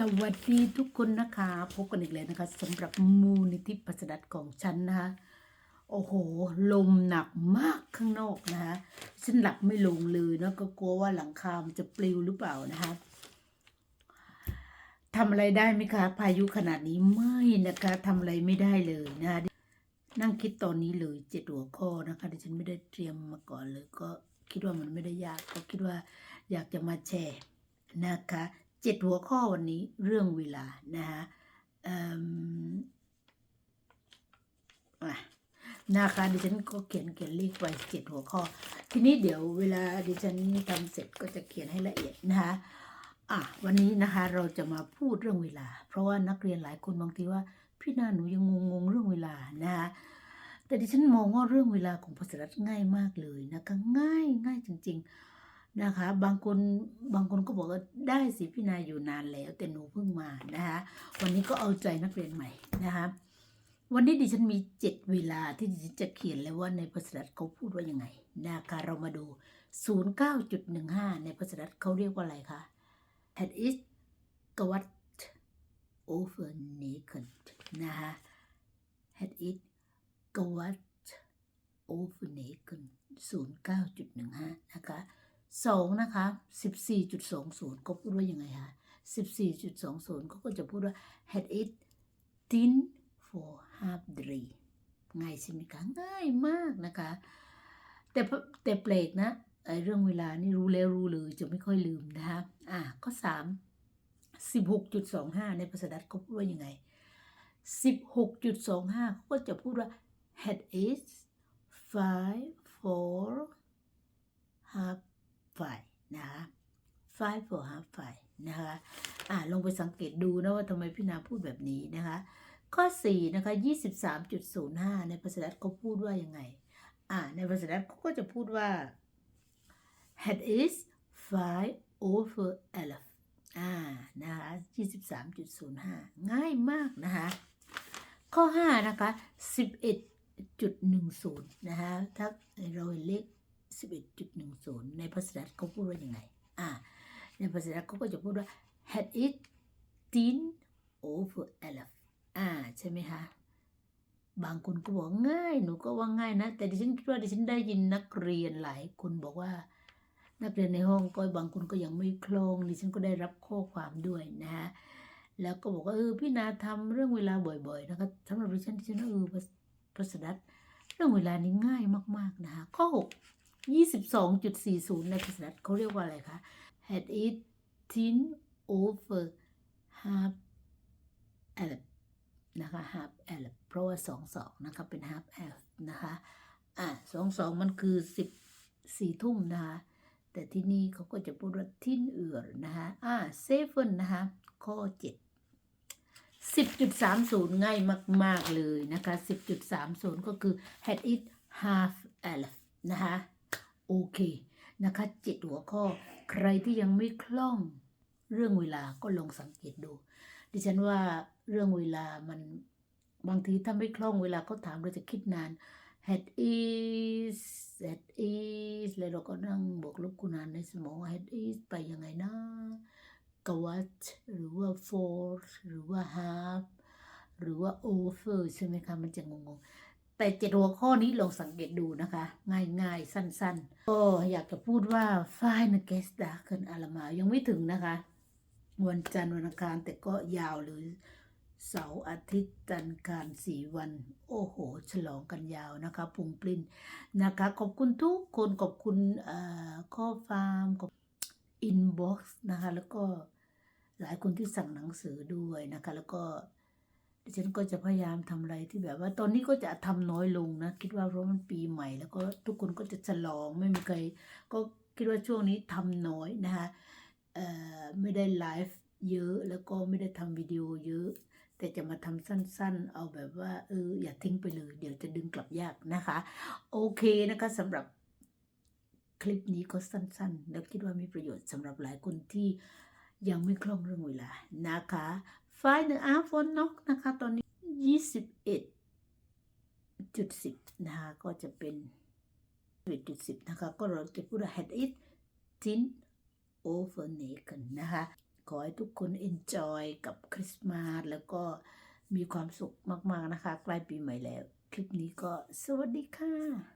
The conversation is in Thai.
สวัสดีทุกคนนะคะ พบกันอีกแล้วนะคะสำหรับมูลนิธิปัสดัดของฉันนะคะ โอ้โห ลมหนักมากข้างนอกนะคะฉันหลับไม่ลงเลยนะก็กลัวว่าหลังคามันจะปลิวหรือเปล่านะคะทำอะไรได้ไหมคะ พายุขนาดนี้ไม่นะคะทำอะไรไม่ได้เลยนะคะนั่งคิดตอนนี้เลยเจ็ดหัวข้อนะคะที่ฉันไม่ได้เตรียมมาก่อนเลย ก็คิดว่ามันไม่ได้ยากก็คิดว่าอยากจะมาแชร์นะคะ เจ็ดหัวข้อวันนี้เรื่องเวลานะคะนะคะดิฉันก็เขียนเขียนเลขไว้เจ็ดหัวข้อ ทีนี้เดี๋ยวเวลาดิฉันทำเสร็จก็จะเขียนให้ละเอียดนะคะอะวันนี้นะคะเราจะมาพูดเรื่องเวลา เพราะว่านักเรียนหลายคนบางทีว่า พี่นาหนูยังงงๆเรื่องเวลานะคะแต่ดิฉันมองว่าเรื่องเวลาของภาษารัฐง่ายมากเลยนะคะง่ายง่ายจริง ๆ นะคะ บางคนบางคนก็บอกว่าได้สิพี่นาอยู่นานแล้วแต่หนูเพิ่งมานะคะวันนี้ก็เอาใจนักเรียนใหม่นะคะวันนี้ดิฉันมีเจ็ดเวลาที่ดิฉันจะเขียนแล้วว่าในภาษารัฐเขาพูดว่ายังไงนะคะเรามาดู 09.15 ในภาษารัฐเขาเรียกว่าอะไรคะ Het is kwart over negen นะคะ Het is kwart over negen 09.15 นะคะ สองนะคะ14.20ก็พูดว่ายังไงคะ14.20ก็ก็จะพูดว่า Het is tien for half three ง่ายใช่ไหมคะง่ายมากนะคะ แต่แต่เปลกนะไอเรื่องเวลานี่รู้แล้วรู้เลยจะไม่ค่อยลืมนะคะอะข้อสามสิบหกจุดสองห้าในภาษาดัตช์เขาพูดว่ายังไงสิบหกจุดสองห้าเขาก็จะพูดว่า had is five for half five for half five นะคะอะลงไปสังเกตดูนะว่าทำไมพี่นาพูดแบบนี้นะคะ ข้อ4นะคะ23.05 ในภาษาดัตช์เขาพูดว่ายังไงอ่าในภาษาดัตช์เขาก็จะพูดว่า had is 5 over 11อ่านะคะ23.05 ง่ายมากนะคะ ข้อ 5 นะคะ 11.10 นะคะถ้าเราเห็นเลข11.10 ในภาษาดัตช์เขาพูดว่ายังไงอ่า ในภาษาดัตช์เขาก็จะพูดว่า had it 10 over 11อ่าใช่ไหมคะบางคนก็บอกง่าย หนูก็ว่าง่ายนะ แต่ดิฉันคิดว่าดิฉันได้ยินนักเรียนหลายคนบอกว่า นักเรียนในห้องก็บางคนก็ยังไม่คล่องดิฉันก็ได้รับข้อความด้วยนะฮะแล้วก็บอกว่าเออพี่นาทำเรื่องเวลาบ่อย ๆ นะคะสำหรับดิฉันดิฉันเออภาษาดัตเรื่องเวลานี้ง่ายมากๆนะคะข้อ6 22.40 ในภาษาดัตเขาเรียกว่าอะไรคะ had it tin over half 11นะคะ half 11เพราะว่า2 2นะคะ เป็น half 11นะคะ อะ2 2มันคือ10 4ทุ่มนะคะ แต่ที่นี่เขาก็จะพูดว่าทิ้นเอือนะคะ อ่าเซเว่นนะคะ ข้อ7 10.30 ง่ายมาก ๆ เลยนะคะ 10.30 ก็คือ had it half elf นะคะ โอเค นะคะเจ็ดหัวข้อ ใครที่ยังไม่คล่องเรื่องเวลาก็ลองสังเกตดู ดิฉันว่าเรื่องเวลามันบางทีถ้าไม่คล่องเวลาเขาถามเราจะคิดนาน had is had is แล้วเราก็นั่งบวกลบคูณหารในสมอง had is ไปยังไงนะกวัตหรือว่า for หรือว่า half หรือว่า over ใช่ไหมคะ มันจะงงๆ แต่เจ็ดหัวข้อนี้ลองสังเกตดูนะคะ ง่ายๆ สั้นๆ ก็อยากจะพูดว่า fine g e s t a เกินอาลามายังไม่ถึงนะคะ วันจันทร์วันอังคารแต่ก็ยาวเลยเสาร์อาทิตย์จันทร์อังคารสี่วัน โอ้โห ฉลองกันยาวนะคะพุงปลิ้นนะคะ ขอบคุณทุกคนขอบคุณข้อความขอบอินบ็อกซ์นะคะ แล้วก็หลายคนที่สั่งหนังสือด้วยนะคะ แล้วก็ ดิฉันก็จะพยายามทำอะไรที่แบบว่าตอนนี้ก็จะทำน้อยลงนะ คิดว่าเพราะมันปีใหม่ แล้วก็ทุกคนก็จะฉลองไม่มีใคร ก็คิดว่าช่วงนี้ทำน้อยนะคะเออไม่ได้ไลฟ์เยอะแล้วก็ไม่ได้ทำวิดีโอเยอะ แต่จะมาทำสั้นๆ เอาแบบว่าเอออย่าทิ้งไปเลย เดี๋ยวจะดึงกลับยากนะคะ โอเคนะคะสำหรับคลิปนี้ก็สั้นๆ แล้วคิดว่ามีประโยชน์สำหรับหลายคนที่ยังไม่คล่องเรื่องเวลานะคะ ไฟล์หนึ่งอาฝนนกนะคะ ตอนนี้21.10นะคะก็จะเป็น21.10นะคะ ก็เราจะพูดว่า had it tin over naked นะคะ ขอให้ทุกคน enjoy กับคริสต์มาสแล้วก็มีความสุขมาก ๆ นะคะ ใกล้ปีใหม่แล้ว คลิปนี้ก็สวัสดีค่ะ